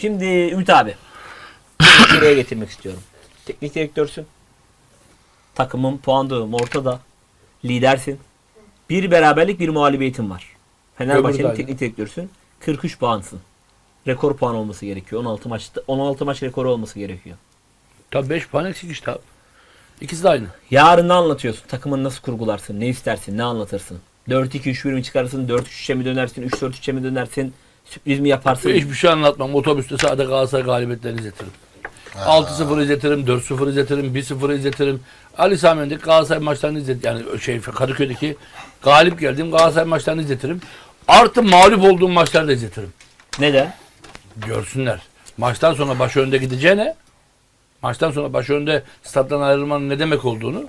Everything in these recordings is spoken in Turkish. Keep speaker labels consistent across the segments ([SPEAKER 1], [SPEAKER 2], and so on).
[SPEAKER 1] Şimdi Ümit abi. Buraya getirmek istiyorum. Teknik direktörsün. Takımın puan durumu ortada. Lidersin. Bir beraberlik bir mağlubiyetin var. Fenerbahçe'nin teknik direktörsün. 43 puansın. Rekor puan olması gerekiyor. 16 maçta 16 maç rekoru olması gerekiyor.
[SPEAKER 2] Tabii 5 puan eksik işte abi. İkisi de aynı.
[SPEAKER 1] Yarın ne anlatıyorsun? Takımını nasıl kurgularsın? Ne istersin? Ne anlatırsın? 4-2-3-1 mi çıkarırsın? 4-3-3'e mi dönersin? 3-4-3'e mi dönersin? Sürpriz mi yaparsın?
[SPEAKER 2] Hiçbir şey anlatmam. Otobüste sadece Galatasaray galibiyetlerini izletirim. 6-0 izletirim, 4-0 izletirim, 1-0 izletirim. Ali Sami'ndeki Galatasaray maçlarını izlet yani şey Kadıköy'deki galip geldiğim Galatasaray maçlarını izletirim. Artı mağlup olduğum maçları da izletirim.
[SPEAKER 1] Neden?
[SPEAKER 2] Görsünler. Maçtan sonra baş önde gideceğine maçtan sonra baş önde stat'tan ayrılmanın ne demek olduğunu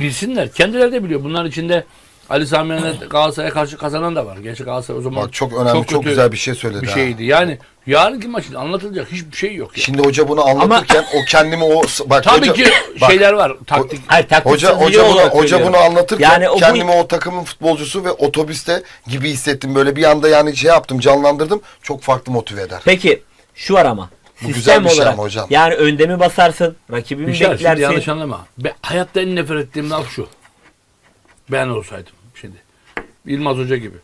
[SPEAKER 2] bilsinler. Kendileri de biliyor. Bunların içinde Ali Sami'ne Galatasaray'a karşı kazanan da var. Gerçi Galatasaray o zaman
[SPEAKER 3] Bak çok önemli, çok,
[SPEAKER 2] kötü
[SPEAKER 3] güzel bir şey söyledi.
[SPEAKER 2] bir
[SPEAKER 3] ha.
[SPEAKER 2] şeydi. Yani yarınki maçın anlatılacak hiçbir şey yok. Ya.
[SPEAKER 3] Şimdi hoca bunu anlatırken o kendimi o bak
[SPEAKER 2] Tabii
[SPEAKER 3] hoca,
[SPEAKER 2] ki
[SPEAKER 3] bak,
[SPEAKER 2] şeyler var. Taktik.
[SPEAKER 1] Hayır, taktik
[SPEAKER 3] Hoca hoca bunu hoca
[SPEAKER 1] söylüyorum.
[SPEAKER 3] bunu anlatırken
[SPEAKER 1] Yani o bu-
[SPEAKER 3] kendimi o takımın futbolcusu ve otobüste gibi hissettim. Böyle bir anda yani şey yaptım, canlandırdım. Çok farklı motive eder.
[SPEAKER 1] Peki şu var ama.
[SPEAKER 3] Bu
[SPEAKER 1] sistem
[SPEAKER 3] güzel bir şey
[SPEAKER 1] olarak,
[SPEAKER 3] ama hocam.
[SPEAKER 1] Yani önde mi basarsın? Rakibi mi
[SPEAKER 2] Bir şey şimdi
[SPEAKER 1] beklersin?
[SPEAKER 2] yanlış anlama. Ben, hayatta en nefret ettiğim laf şu. Ben olsaydım. Yılmaz Hoca gibi.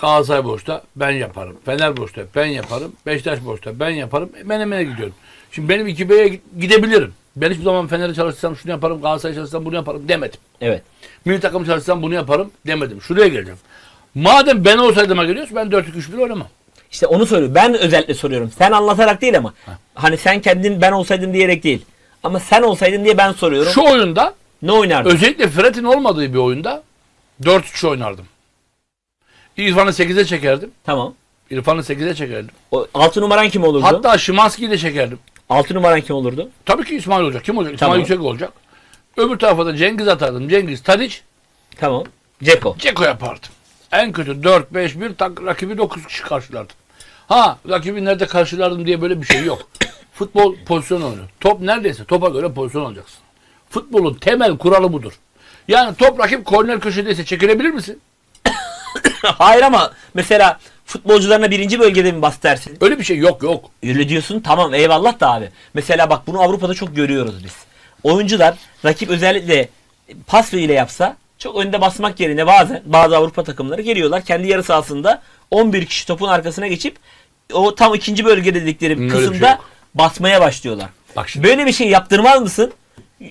[SPEAKER 2] Galatasaray boşta ben yaparım. Fener boşta ben yaparım. Beşiktaş boşta ben yaparım. Menemen'e gidiyorum. Şimdi benim 2B'ye gidebilirim. Ben hiçbir zaman Fener'e çalışsam şunu yaparım, Galatasaray çalışsam bunu yaparım demedim.
[SPEAKER 1] Evet.
[SPEAKER 2] Milli takım çalışsam bunu yaparım demedim. Şuraya geleceğim. Madem ben olsaydıma geliyorsun ben 4-2-3-1 oynamam.
[SPEAKER 1] İşte onu soruyorum. Ben özellikle soruyorum. Sen anlatarak değil ama. Hani sen kendin ben olsaydım diyerek değil. Ama sen olsaydın diye ben soruyorum.
[SPEAKER 2] Şu oyunda
[SPEAKER 1] Ne oynardın?
[SPEAKER 2] Özellikle Fred'in olmadığı bir oyunda 4-3 oynardım. İrfan'ı 8'e çekerdim.
[SPEAKER 1] tamam.
[SPEAKER 2] İrfan'ı 8'e çekerdim.
[SPEAKER 1] O, altı numaran kim olurdu?
[SPEAKER 2] Hatta Şimanski'yi de çekerdim.
[SPEAKER 1] altı numaran kim olurdu?
[SPEAKER 2] Tabii ki İsmail olacak. Kim olacak? İsmail
[SPEAKER 1] Tamam.
[SPEAKER 2] Yüksek olacak. Öbür tarafa da Cengiz atardım. Cengiz, Tadiç,
[SPEAKER 1] Tamam. Ceko.
[SPEAKER 2] Ceko yapardım. En kötü 4-5-1 tak, rakibi 9 kişi karşılardım. Ha rakibi nerede karşılardım diye böyle bir şey yok. Futbol pozisyon oyunu. Top neredeyse topa göre pozisyon alacaksın. Futbolun temel kuralı budur. Yani top rakip korner köşedeyse çekilebilir misin?
[SPEAKER 1] Hayır ama mesela futbolcularına birinci bölgede mi bas dersin?
[SPEAKER 2] Öyle bir şey yok yok.
[SPEAKER 1] Öyle diyorsun tamam eyvallah da abi. Mesela bak bunu Avrupa'da çok görüyoruz biz. Oyuncular rakip özellikle pas ile yapsa çok önde basmak yerine bazen bazı Avrupa takımları geliyorlar kendi yarı sahasında 11 kişi topun arkasına geçip o tam ikinci bölge dedikleri
[SPEAKER 2] Hmm,
[SPEAKER 1] kısımda
[SPEAKER 2] şey yok.
[SPEAKER 1] basmaya başlıyorlar.
[SPEAKER 2] Bak şimdi.
[SPEAKER 1] Böyle bir şey yaptırmaz mısın?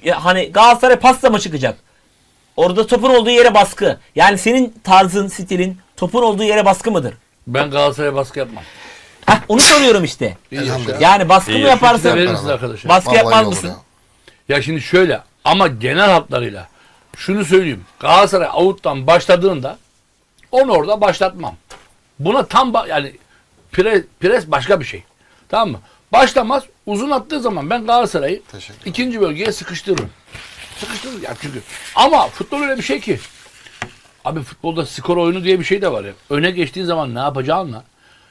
[SPEAKER 1] Ya hani Galatasaray pasla mı çıkacak? Orada topun olduğu yere baskı. Yani senin tarzın, stilin topun olduğu yere baskı mıdır?
[SPEAKER 2] Ben Galatasaray'a baskı yapmam.
[SPEAKER 1] Heh, onu soruyorum işte. Yani baskı mı yaparsın?
[SPEAKER 2] verir misiniz arkadaşlar?
[SPEAKER 1] Baskı
[SPEAKER 3] Vallahi
[SPEAKER 1] yapmaz
[SPEAKER 3] iyi olur
[SPEAKER 1] mısın?
[SPEAKER 3] ya.
[SPEAKER 2] Ya şimdi şöyle ama genel hatlarıyla şunu söyleyeyim. Galatasaray avuttan başladığında onu orada başlatmam. Buna tam ba- yani pres, pres başka bir şey. Tamam mı? Başlamaz. Uzun attığı zaman ben Galatasaray'ı
[SPEAKER 3] Teşekkür
[SPEAKER 2] ikinci bölgeye sıkıştırırım. Sıkıştırırım ya çünkü. Ama futbol öyle bir şey ki. Abi futbolda skor oyunu diye bir şey de var ya. Öne geçtiğin zaman ne yapacağınla.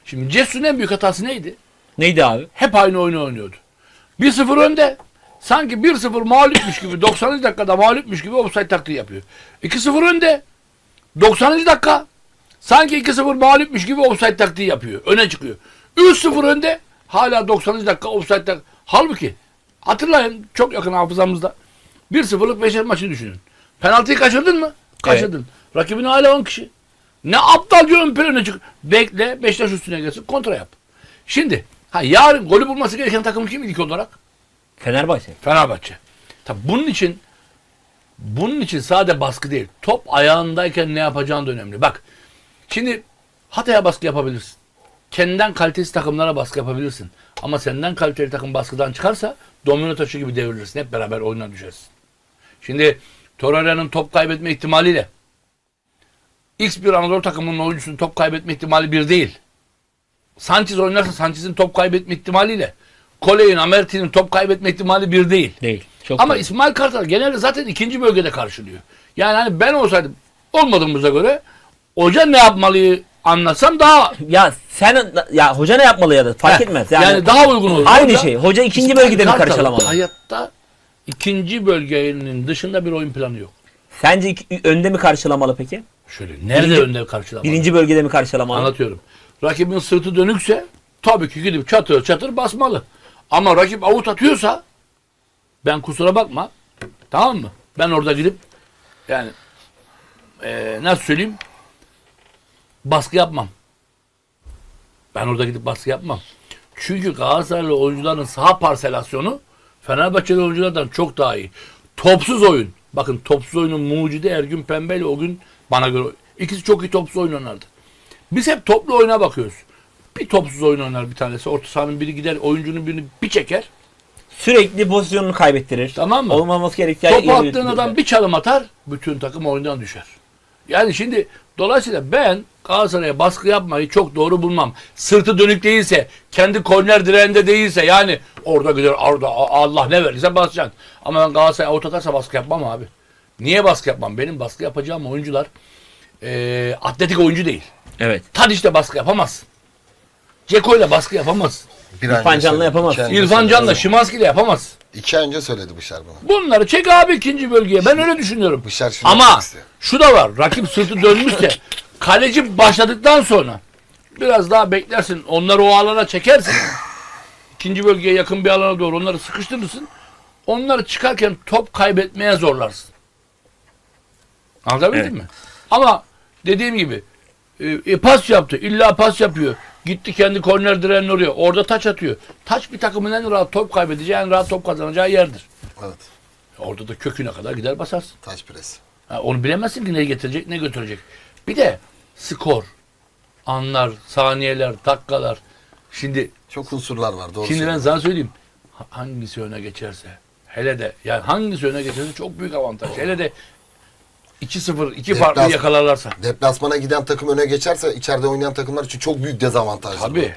[SPEAKER 2] Şimdi Cesut'un en büyük hatası neydi?
[SPEAKER 1] Neydi abi?
[SPEAKER 2] hep aynı oyunu oynuyordu. 1-0 önde. Sanki 1-0 mağlupmuş gibi 90. dakikada mağlupmuş gibi offside taktiği yapıyor. 2-0 önde. 90. dakika sanki 2-0 mağlupmuş gibi offside taktiği yapıyor. Öne çıkıyor. 3-0 önde hala 90. dakika offside tak. Halbuki hatırlayın çok yakın hafızamızda 1-0'lık Beşiktaş maçını düşünün. Penaltıyı kaçırdın mı? Kaçırdın. Rakibin hala 10 kişi. Ne aptalca ön plana çık. Bekle Beşiktaş üstüne gelsin kontra yap. Şimdi ha yarın golü bulması gereken takım kim ilk olarak?
[SPEAKER 1] Fenerbahçe.
[SPEAKER 2] Fenerbahçe. Tabi bunun için bunun için sade baskı değil. Top ayağındayken ne yapacağın da önemli. Bak şimdi Hatay'a baskı yapabilirsin. Kendinden kalitesiz takımlara baskı yapabilirsin. Ama senden kaliteli takım baskıdan çıkarsa domino taşı gibi devrilirsin. Hep beraber oyuna düşersin. Şimdi Torreira'nın top kaybetme ihtimaliyle X bir Anadolu takımının oyuncusunun top kaybetme ihtimali bir değil. Sanchez oynarsa Sanchez'in top kaybetme ihtimaliyle Koley'in, Amerti'nin top kaybetme ihtimali bir değil.
[SPEAKER 1] Değil. Çok
[SPEAKER 2] Ama
[SPEAKER 1] doğru.
[SPEAKER 2] İsmail Kartal genelde zaten ikinci bölgede karşılıyor. Yani hani ben olsaydım olmadığımıza göre hoca ne yapmalıyı anlatsam daha
[SPEAKER 1] ya sen ya hoca ne yapmalı ya da fark
[SPEAKER 2] Heh,
[SPEAKER 1] etmez.
[SPEAKER 2] Yani,
[SPEAKER 1] Yani,
[SPEAKER 2] daha uygun olur.
[SPEAKER 1] aynı
[SPEAKER 2] Hoca-
[SPEAKER 1] şey. Hoca ikinci
[SPEAKER 2] İsmail
[SPEAKER 1] bölgede mi karşılamalı?
[SPEAKER 2] Hayatta ikinci bölgenin dışında bir oyun planı yok.
[SPEAKER 1] Sence iki- önde mi karşılamalı peki?
[SPEAKER 2] Şöyle nerede
[SPEAKER 1] Birinci-
[SPEAKER 2] önde karşılamalı?
[SPEAKER 1] Birinci bölgede mi karşılamalı?
[SPEAKER 2] Anlatıyorum. Rakibin sırtı dönükse tabii ki gidip çatır çatır basmalı. Ama rakip avut atıyorsa ben kusura bakma tamam mı? Ben orada gidip yani eee nasıl söyleyeyim baskı yapmam. Ben orada gidip baskı yapmam. Çünkü Galatasaraylı oyuncuların saha parselasyonu Fenerbahçeli oyunculardan çok daha iyi. Topsuz oyun. Bakın topsuz oyunun mucidi Ergün Pembe ile o gün bana göre ikisi çok iyi topsuz oyun oynardı. Biz hep toplu oyuna bakıyoruz. Bir topsuz oyun oynar bir tanesi. Orta sahanın biri gider oyuncunun birini bir çeker.
[SPEAKER 1] Sürekli pozisyonunu kaybettirir.
[SPEAKER 2] Tamam mı?
[SPEAKER 1] Olmaması gerektiği
[SPEAKER 2] Topu attığın adam bir çalım atar, bütün takım oyundan düşer. Yani şimdi dolayısıyla ben Galatasaray'a baskı yapmayı çok doğru bulmam. Sırtı dönük değilse, kendi korner direğinde değilse yani orada gider orada Allah ne verirse basacaksın. Ama ben Galatasaray'a out atarsa baskı yapmam abi. Niye baskı yapmam? Benim baskı yapacağım oyuncular eee, atletik oyuncu değil.
[SPEAKER 1] Evet.
[SPEAKER 2] Tadiş'te baskı yapamaz. Ceko'yla baskı yapamaz.
[SPEAKER 3] Bir ay
[SPEAKER 1] İrfan Can'la
[SPEAKER 3] söyledi,
[SPEAKER 1] yapamaz.
[SPEAKER 3] iki ay önce
[SPEAKER 2] İrfan
[SPEAKER 3] söyledi.
[SPEAKER 2] Can'la Şimanski'yle yapamaz.
[SPEAKER 3] İki ay önce söyledi Bışar bana.
[SPEAKER 2] Bunları çek abi ikinci bölgeye. Ben öyle düşünüyorum.
[SPEAKER 3] Bışar şunu
[SPEAKER 2] Ama
[SPEAKER 3] yapmak istiyor.
[SPEAKER 2] şu da var. Rakip sırtı dönmüşse kaleci başladıktan sonra biraz daha beklersin. Onları o alana çekersin. İkinci bölgeye yakın bir alana doğru onları sıkıştırırsın. Onları çıkarken top kaybetmeye zorlarsın. Anlatabildim
[SPEAKER 1] Evet.
[SPEAKER 2] mi? Ama dediğim gibi e, e, pas yaptı. İlla pas yapıyor. Gitti kendi korner direğinin oraya. Orada taç atıyor. Taç bir takımın en rahat top kaybedeceği, en rahat top kazanacağı yerdir.
[SPEAKER 3] Evet.
[SPEAKER 2] Orada da köküne kadar gider basarsın.
[SPEAKER 3] Taş pres.
[SPEAKER 2] Ha, onu bilemezsin ki ne getirecek ne götürecek. Bir de skor, anlar, saniyeler, dakikalar. Şimdi
[SPEAKER 3] Çok unsurlar var doğru
[SPEAKER 2] şimdi ben sana söyleyeyim. Ha- Hangisi öne geçerse hele de yani hangisi öne geçerse çok büyük avantaj. Hele de 2-0 iki farklı
[SPEAKER 3] Deplas-
[SPEAKER 2] yakalarlarsa.
[SPEAKER 3] Deplasmana giden takım öne geçerse içeride oynayan takımlar için çok büyük dezavantaj.
[SPEAKER 2] Tabii.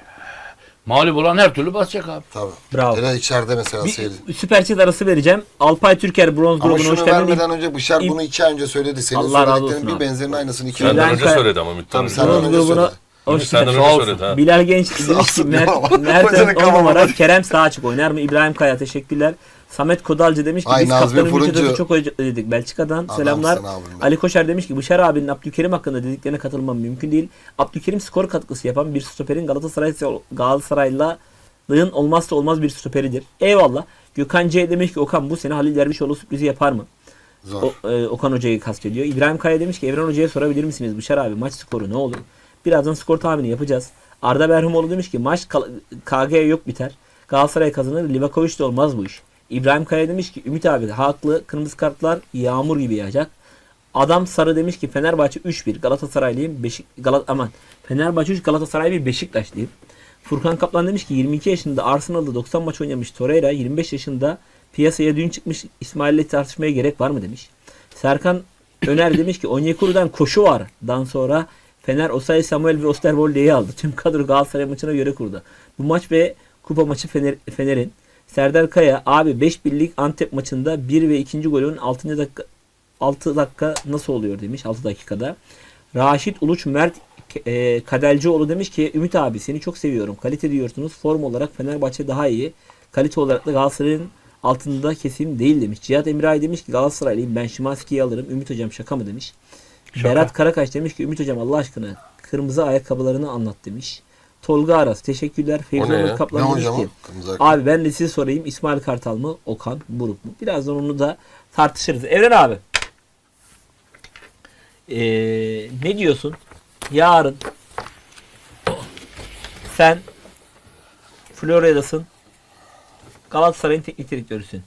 [SPEAKER 2] Mağlup olan her türlü basacak abi.
[SPEAKER 3] Tabii.
[SPEAKER 1] Bravo.
[SPEAKER 3] Hele içeride mesela
[SPEAKER 1] Bir
[SPEAKER 3] seyir.
[SPEAKER 1] süper chat arası vereceğim. Alpay Türker bronz
[SPEAKER 3] Ama
[SPEAKER 1] grubuna hoş
[SPEAKER 3] şunu
[SPEAKER 1] geldin.
[SPEAKER 3] vermeden önce Bışar bunu iki ay önce söyledi. Senin
[SPEAKER 1] Allah razı olsun
[SPEAKER 3] bir
[SPEAKER 1] abi.
[SPEAKER 3] benzerinin aynısını iki ay
[SPEAKER 4] Senden
[SPEAKER 3] önce.
[SPEAKER 4] söyledi ama Ümit
[SPEAKER 3] Tabii senden
[SPEAKER 1] Bronz
[SPEAKER 3] önce
[SPEAKER 1] grubuna
[SPEAKER 3] söyledi.
[SPEAKER 1] hoş
[SPEAKER 4] Senden
[SPEAKER 1] geldin.
[SPEAKER 4] önce
[SPEAKER 2] Sağ olsun.
[SPEAKER 4] söyledi ha.
[SPEAKER 1] Bilal Genç demiş ki
[SPEAKER 3] Aslında
[SPEAKER 1] Mert,
[SPEAKER 3] ama
[SPEAKER 1] Mert
[SPEAKER 3] hocanın
[SPEAKER 1] 10
[SPEAKER 3] kafama
[SPEAKER 1] numara. Kerem sağ açık oynar mı? İbrahim Kaya teşekkürler. Samet Kodalcı demiş ki
[SPEAKER 3] Ay,
[SPEAKER 1] biz
[SPEAKER 3] Nazmi
[SPEAKER 1] kaptanın
[SPEAKER 3] Fırıncı.
[SPEAKER 1] vücudunu çok özledik Belçika'dan. Selamlar.
[SPEAKER 3] abim benim.
[SPEAKER 1] Ali Koşar demiş ki Bışar abinin Abdülkerim hakkında dediklerine katılmam mümkün değil. Abdülkerim skor katkısı yapan bir stoperin Galatasaray Galatasaraylı'nın olmazsa olmaz bir stoperidir. Eyvallah. Gökhan C demiş ki Okan bu sene Halil Dervişoğlu sürprizi yapar mı?
[SPEAKER 3] Zor.
[SPEAKER 1] O, e, Okan Hoca'yı kastediyor. İbrahim Kaya demiş ki Evren Hoca'ya sorabilir misiniz? Bışar abi maç skoru ne olur? Birazdan skor tahmini yapacağız. Arda Berhumoğlu demiş ki maç KG yok biter. Galatasaray kazanır. Livakovic de olmaz bu iş. İbrahim Kaya demiş ki Ümit abi haklı. Kırmızı kartlar yağmur gibi yağacak. Adam Sarı demiş ki Fenerbahçe 3-1 Galatasaraylıyım. Beşik Galat aman Fenerbahçe 3 Galatasaray 1 Beşiktaşlıyım. Furkan Kaplan demiş ki 22 yaşında Arsenal'da 90 maç oynamış Torreira 25 yaşında piyasaya dün çıkmış İsmail'le tartışmaya gerek var mı demiş. Serkan Öner demiş ki Onyekuru'dan koşu var. Dan sonra Fener Osay Samuel ve Osterwolde'yi aldı. Tüm kadro Galatasaray maçına göre kurdu. Bu maç ve kupa maçı Fener, Fener'in. Serdar Kaya abi 5 birlik Antep maçında 1 ve 2. golün 6. dakika 6 dakika nasıl oluyor demiş 6 dakikada. Raşit Uluç Mert e, Kadelcioğlu demiş ki Ümit abi seni çok seviyorum. Kalite diyorsunuz. Form olarak Fenerbahçe daha iyi. Kalite olarak da Galatasaray'ın altında kesim değil demiş. Cihat Emrahi demiş ki Galatasaraylıyım ben Şimanski'yi alırım. Ümit hocam şaka mı demiş. Berat Karakaş demiş ki Ümit hocam Allah aşkına kırmızı ayakkabılarını anlat demiş. Tolga Aras teşekkürler.
[SPEAKER 4] Ne
[SPEAKER 1] Onur Kaplan demiş
[SPEAKER 3] hocam
[SPEAKER 1] ki. Abi ben de size sorayım İsmail Kartal mı Okan Buruk mu? Birazdan onu da tartışırız. Evren abi. Ee, ne diyorsun? Yarın sen Florya'dasın. Galatasaray'ın teknik direktörüsün.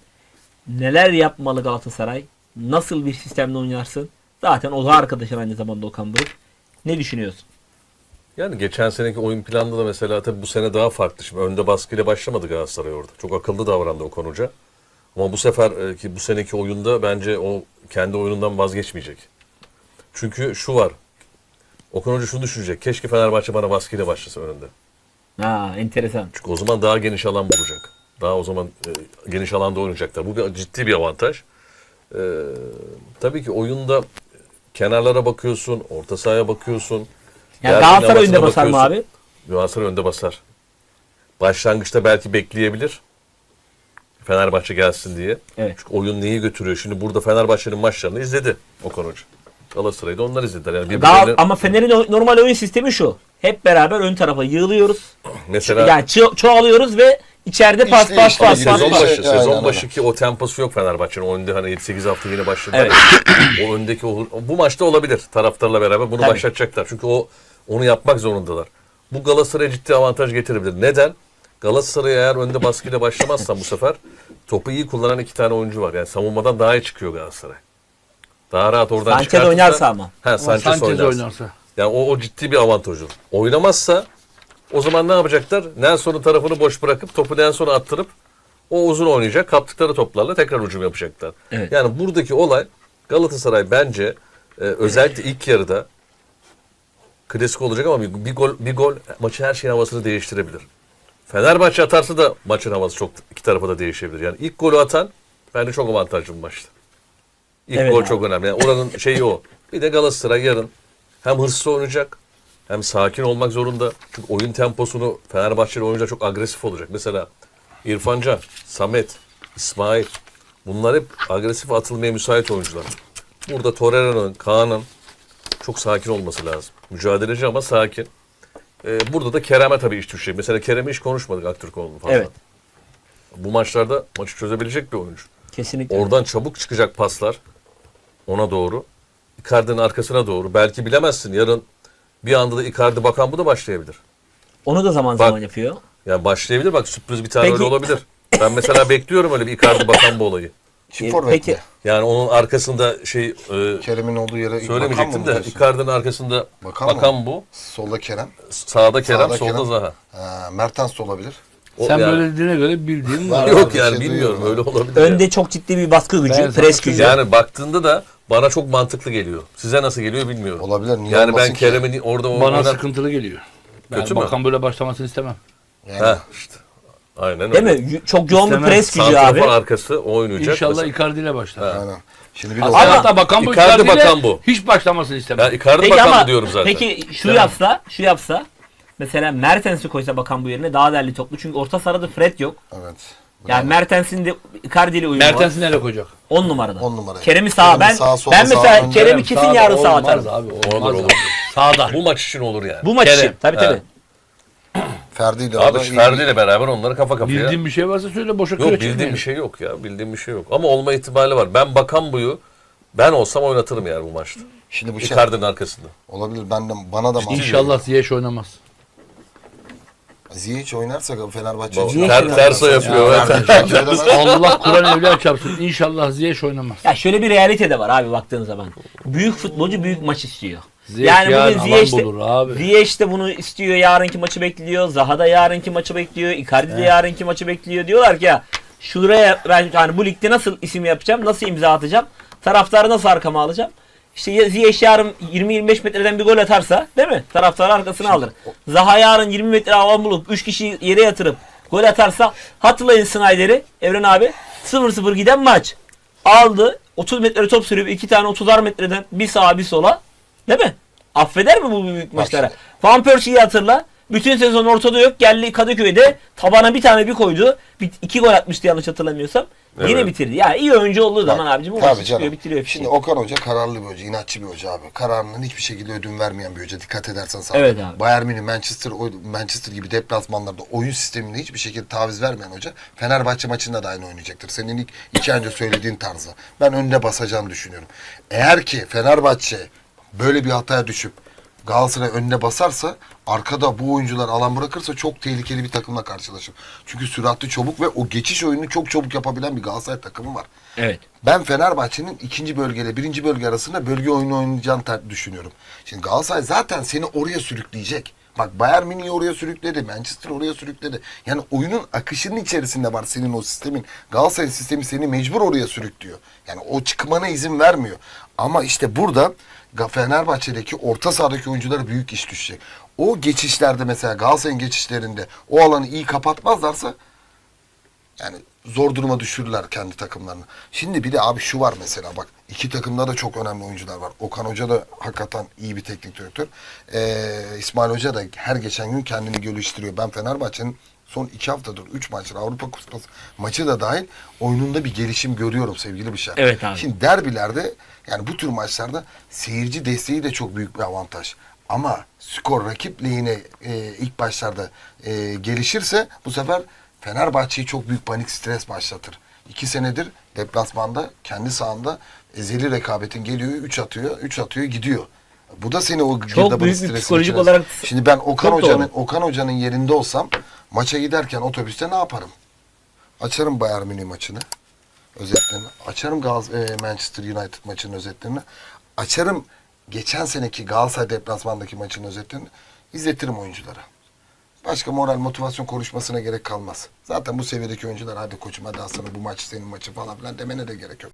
[SPEAKER 1] Neler yapmalı Galatasaray? Nasıl bir sistemle oynarsın? Zaten o da arkadaşın aynı zamanda Okan Buruk. Ne düşünüyorsun?
[SPEAKER 4] Yani geçen seneki oyun planında da mesela tabii bu sene daha farklı. Şimdi önde baskıyla başlamadı Galatasaray orada. Çok akıllı davrandı Okan Hoca. Ama bu sefer e, ki bu seneki oyunda bence o kendi oyunundan vazgeçmeyecek. Çünkü şu var. Okan Hoca şunu düşünecek. Keşke Fenerbahçe bana baskıyla başlasa önünde.
[SPEAKER 1] Ha enteresan.
[SPEAKER 4] Çünkü o zaman daha geniş alan bulacak. Daha o zaman e, geniş alanda oynayacaklar. Bu bir, ciddi bir avantaj. E, tabii ki oyunda kenarlara bakıyorsun, orta sahaya bakıyorsun.
[SPEAKER 1] Yani
[SPEAKER 4] Gergin
[SPEAKER 1] Galatasaray önde basar mı abi?
[SPEAKER 4] Galatasaray önde basar. Başlangıçta belki bekleyebilir. Fenerbahçe gelsin diye.
[SPEAKER 1] Evet.
[SPEAKER 4] Çünkü oyun neyi götürüyor? Şimdi burada Fenerbahçe'nin maçlarını izledi Okan Hoca. Galatasaray'ı da onlar izlediler. Yani
[SPEAKER 1] Daha,
[SPEAKER 4] birbirlerini-
[SPEAKER 1] ama Fener'in normal oyun sistemi şu. Hep beraber ön tarafa yığılıyoruz.
[SPEAKER 4] mesela
[SPEAKER 1] Yani ço- çoğalıyoruz ve içeride pas
[SPEAKER 3] İşte-
[SPEAKER 1] pas
[SPEAKER 3] işte
[SPEAKER 1] pas
[SPEAKER 3] işte
[SPEAKER 1] pas
[SPEAKER 4] sezon başı, sezon
[SPEAKER 3] aynen
[SPEAKER 4] başı ki o temposu yok Fenerbahçe'nin. O önde hani 7-8 hafta yeni başladı.
[SPEAKER 1] Evet.
[SPEAKER 4] o öndeki o, bu maçta olabilir. Taraftarla beraber bunu
[SPEAKER 1] Tabii.
[SPEAKER 4] başlatacaklar. Çünkü o onu yapmak zorundalar. Bu Galatasaray'a ciddi avantaj getirebilir. Neden? Galatasaray eğer önde baskıyla başlamazsan bu sefer topu iyi kullanan iki tane oyuncu var. Yani savunmadan daha iyi çıkıyor Galatasaray. Daha rahat oradan
[SPEAKER 1] Sanchez
[SPEAKER 4] çıkartırsa-
[SPEAKER 1] oynarsa ama.
[SPEAKER 4] Ha,
[SPEAKER 2] Ama
[SPEAKER 4] Sanchez,
[SPEAKER 2] Sanchez
[SPEAKER 4] oynarsa.
[SPEAKER 2] oynarsa.
[SPEAKER 4] Yani o, o ciddi bir avantaj olur. Oynamazsa o zaman ne yapacaklar? Nelson'un tarafını boş bırakıp topu Nelson'a attırıp o uzun oynayacak. Kaptıkları toplarla tekrar hücum yapacaklar.
[SPEAKER 1] Evet.
[SPEAKER 4] Yani buradaki olay Galatasaray bence e, özellikle ilk yarıda klasik olacak ama bir, bir gol bir gol maçı her şeyin havasını değiştirebilir. Fenerbahçe atarsa da maçın havası çok iki tarafa da değişebilir. Yani ilk golü atan bence çok avantajlı bir maçtı. İlk
[SPEAKER 1] Evet
[SPEAKER 4] gol
[SPEAKER 1] abi.
[SPEAKER 4] çok önemli. Yani oranın şeyi o. Bir de Galatasaray yarın hem hırslı oynayacak hem sakin olmak zorunda. Çünkü oyun temposunu Fenerbahçeli oyuncular çok agresif olacak. Mesela İrfan Can, Samet, İsmail bunlar hep agresif atılmaya müsait oyuncular. Burada Torreira'nın, Kaan'ın çok sakin olması lazım. Mücadeleci ama sakin. Ee, burada da Kerem'e tabii iş düşecek. Mesela Kerem'e hiç konuşmadık Aktürkoğlu'nu fazla.
[SPEAKER 1] Evet.
[SPEAKER 4] Bu maçlarda maçı çözebilecek bir oyuncu.
[SPEAKER 1] Kesinlikle.
[SPEAKER 4] Oradan çabuk çıkacak paslar ona doğru. Icardi'nin arkasına doğru. Belki bilemezsin yarın bir anda da Icardi bakan bu da başlayabilir.
[SPEAKER 1] Onu da zaman
[SPEAKER 4] Bak.
[SPEAKER 1] zaman yapıyor.
[SPEAKER 4] Yani başlayabilir bak sürpriz bir tane
[SPEAKER 1] Peki-
[SPEAKER 4] öyle olabilir. Ben mesela bekliyorum öyle bir Icardi bakan bu olayı.
[SPEAKER 3] Çift
[SPEAKER 1] Ee,
[SPEAKER 3] forvet
[SPEAKER 1] peki
[SPEAKER 3] mi?
[SPEAKER 4] Yani onun arkasında şey e,
[SPEAKER 3] Kerem'in olduğu yere bakan
[SPEAKER 4] söylemeyecektim
[SPEAKER 3] mı
[SPEAKER 4] de
[SPEAKER 3] diyorsun?
[SPEAKER 4] Icardi'nin arkasında
[SPEAKER 3] Bakan
[SPEAKER 4] bakan,
[SPEAKER 3] mı?
[SPEAKER 4] bu.
[SPEAKER 3] Solda Kerem.
[SPEAKER 4] Sağda Kerem,
[SPEAKER 3] Sağda
[SPEAKER 4] solda
[SPEAKER 3] Kerem.
[SPEAKER 4] Zaha.
[SPEAKER 3] Ha, Mertens de olabilir.
[SPEAKER 4] O
[SPEAKER 2] Sen
[SPEAKER 4] yani-
[SPEAKER 2] böyle dediğine göre bildiğin var.
[SPEAKER 4] Yok
[SPEAKER 3] bir
[SPEAKER 4] yani
[SPEAKER 3] şey
[SPEAKER 4] bilmiyorum
[SPEAKER 3] duyuyorum
[SPEAKER 4] öyle olabilir.
[SPEAKER 1] Önde çok ciddi bir baskı gücü,
[SPEAKER 2] Ben
[SPEAKER 1] pres gücü.
[SPEAKER 4] Yani baktığında da bana çok mantıklı geliyor. Size nasıl geliyor bilmiyorum.
[SPEAKER 3] Olabilir, niye
[SPEAKER 4] yani ben
[SPEAKER 3] ki?
[SPEAKER 4] Kerem'in orada
[SPEAKER 2] Bana
[SPEAKER 4] oynar-
[SPEAKER 2] sıkıntılı geliyor. Ben
[SPEAKER 4] Kötü mü?
[SPEAKER 2] bakan böyle başlamasını istemem.
[SPEAKER 3] Yani
[SPEAKER 4] Heh, işte. Aynen
[SPEAKER 1] Değil
[SPEAKER 4] öyle.
[SPEAKER 1] mi? Çok yoğun bir
[SPEAKER 2] İstemem.
[SPEAKER 1] pres gücü
[SPEAKER 4] Santrafor
[SPEAKER 1] abi.
[SPEAKER 4] arkası o oynayacak.
[SPEAKER 2] İnşallah
[SPEAKER 4] Mesela-
[SPEAKER 2] Icardi ile başlar.
[SPEAKER 3] aynen. Şimdi bir de
[SPEAKER 4] Aslında-
[SPEAKER 3] o-
[SPEAKER 2] Hatta bakan bu
[SPEAKER 4] Icardi
[SPEAKER 2] Icardi ile
[SPEAKER 4] bakan bu.
[SPEAKER 2] hiç başlamasını istemem.
[SPEAKER 4] Ya Icardi
[SPEAKER 1] Peki
[SPEAKER 4] bakan
[SPEAKER 1] ama
[SPEAKER 4] diyorum zaten.
[SPEAKER 1] peki şu
[SPEAKER 2] Tamam.
[SPEAKER 1] yapsa, şu yapsa mesela Mertens'i koysa bakan bu yerine daha değerli toplu. Çünkü orta sahada Fred yok.
[SPEAKER 3] Evet.
[SPEAKER 1] Yani Mertens'in de Icardi ile uyumu var.
[SPEAKER 2] Mertens'i nereye koyacak?
[SPEAKER 1] 10 numarada.
[SPEAKER 3] On numara.
[SPEAKER 1] Kerem'i sağa.
[SPEAKER 3] Kerem'i
[SPEAKER 1] Ben
[SPEAKER 3] sağa, sola,
[SPEAKER 1] ben
[SPEAKER 3] sağa,
[SPEAKER 1] mesela
[SPEAKER 3] önde.
[SPEAKER 1] Kerem'i kesin
[SPEAKER 2] Sağda
[SPEAKER 1] yarın sağa
[SPEAKER 2] olmaz
[SPEAKER 1] atarım.
[SPEAKER 2] Abi, olmaz
[SPEAKER 4] Olur.
[SPEAKER 2] Sağda.
[SPEAKER 4] Bu maç için olur yani.
[SPEAKER 1] Bu maç
[SPEAKER 2] Kerem.
[SPEAKER 1] için. Tabii
[SPEAKER 4] Evet.
[SPEAKER 1] tabii.
[SPEAKER 3] Ferdi ile
[SPEAKER 4] Abi Ferdi ile beraber onları kafa kafaya.
[SPEAKER 2] Bildiğin bir şey varsa söyle boşa
[SPEAKER 4] Yok bildiğim bir şey yok ya. Bildiğim bir şey yok. Ama olma ihtimali var. Ben bakan buyu ben olsam oynatırım yani bu maçta.
[SPEAKER 3] Şimdi bu şey
[SPEAKER 4] Icardi'nin arkasında.
[SPEAKER 3] olabilir. Ben de bana da mantıklı.
[SPEAKER 2] İnşallah Ziyech oynamaz.
[SPEAKER 3] Ziyech oynarsa Fenerbahçe. İçin-
[SPEAKER 4] ter, terso yapıyor.
[SPEAKER 3] Ya.
[SPEAKER 2] Allah Kur'an evliya çarpsın. İnşallah Ziyech oynamaz.
[SPEAKER 1] Ya şöyle bir realite de var abi baktığın zaman. Büyük futbolcu büyük maç istiyor.
[SPEAKER 2] Ziyech
[SPEAKER 1] yani
[SPEAKER 2] yarın
[SPEAKER 1] bugün Ziyech de,
[SPEAKER 2] abi.
[SPEAKER 1] Ziyech de bunu istiyor. Yarınki maçı bekliyor. Zaha da yarınki maçı bekliyor. Icardi de yarınki maçı bekliyor. Diyorlar ki ya şuraya ben yani bu ligde nasıl isim yapacağım? Nasıl imza atacağım? Taraftarı nasıl arkama alacağım? İşte ya Ziyech yarın 20-25 metreden bir gol atarsa değil mi? Taraftar arkasına alır. Zaha yarın 20 metre alan bulup 3 kişi yere yatırıp gol atarsa hatırlayın Snyder'i Evren abi 0-0 giden maç. Aldı 30 metre top sürüp 2 tane 30'ar metreden bir sağa bir sola değil mi? Affeder mi bu büyük maçlara? Van Persie'yi hatırla. Bütün sezon ortada yok. Geldi Kadıköy'de tabana bir tane bir koydu. Bir, iki gol atmıştı yanlış hatırlamıyorsam. Yine
[SPEAKER 4] Evet.
[SPEAKER 1] bitirdi. Ya iyi oyuncu olduğu zaman abicim bu
[SPEAKER 3] Tabii
[SPEAKER 1] maçı çıkıyor
[SPEAKER 3] canım.
[SPEAKER 1] bitiriyor.
[SPEAKER 3] Şimdi
[SPEAKER 1] Şimdi
[SPEAKER 3] Okan Hoca kararlı bir hoca, inatçı bir hoca abi. Kararından hiçbir şekilde ödün vermeyen bir hoca. Dikkat edersen sağ
[SPEAKER 1] Evet abi.
[SPEAKER 3] Bayern Münih, Manchester, oy- Manchester gibi deplasmanlarda oyun sisteminde hiçbir şekilde taviz vermeyen hoca. Fenerbahçe maçında da aynı oynayacaktır. Senin ilk iki önce söylediğin tarzda. Ben önde basacağını düşünüyorum. Eğer ki Fenerbahçe böyle bir hataya düşüp Galatasaray önüne basarsa arkada bu oyuncular alan bırakırsa çok tehlikeli bir takımla karşılaşır. Çünkü süratli çabuk ve o geçiş oyununu çok çabuk yapabilen bir Galatasaray takımı var.
[SPEAKER 1] evet.
[SPEAKER 3] Ben Fenerbahçe'nin ikinci bölgeyle birinci bölge arasında bölge oyunu oynayacağını düşünüyorum. Şimdi Galatasaray zaten seni oraya sürükleyecek. Bak Bayern Münih'i oraya sürükledi, Manchester oraya sürükledi. Yani oyunun akışının içerisinde var senin o sistemin. Galatasaray sistemi seni mecbur oraya sürüklüyor. Yani o çıkmana izin vermiyor. Ama işte burada Fenerbahçe'deki orta sahadaki oyunculara büyük iş düşecek. O geçişlerde mesela Galatasaray'ın geçişlerinde o alanı iyi kapatmazlarsa yani zor duruma düşürürler kendi takımlarını. Şimdi bir de abi şu var mesela bak iki takımda da çok önemli oyuncular var. Okan Hoca da hakikaten iyi bir teknik direktör. Ee, İsmail Hoca da her geçen gün kendini geliştiriyor. Ben Fenerbahçe'nin son iki haftadır üç maçtır Avrupa Kupası maçı da dahil oyununda bir gelişim görüyorum sevgili Bişar.
[SPEAKER 1] Evet abi.
[SPEAKER 3] Şimdi derbilerde yani bu tür maçlarda seyirci desteği de çok büyük bir avantaj. Ama skor rakip lehine e, ilk başlarda e, gelişirse bu sefer Fenerbahçe'yi çok büyük panik stres başlatır. İki senedir deplasmanda kendi sahanda ezeli rekabetin geliyor, 3 atıyor, 3 atıyor gidiyor. Bu da seni o girdabın
[SPEAKER 1] büyük bir psikolojik
[SPEAKER 3] içine-
[SPEAKER 1] olarak-
[SPEAKER 3] Şimdi ben Okan
[SPEAKER 1] Çok
[SPEAKER 3] Hoca'nın. Okan Hoca'nın yerinde olsam maça giderken otobüste ne yaparım? Açarım Bayern Münih maçını özetlerini. Açarım Gaz e, Manchester United maçının özetlerini. Açarım geçen seneki Galatasaray deplasmandaki maçın özetlerini. izletirim oyunculara. Başka moral motivasyon konuşmasına gerek kalmaz. Zaten bu seviyedeki oyuncular hadi koçum hadi aslanım bu maç senin maçın falan filan demene de gerek yok.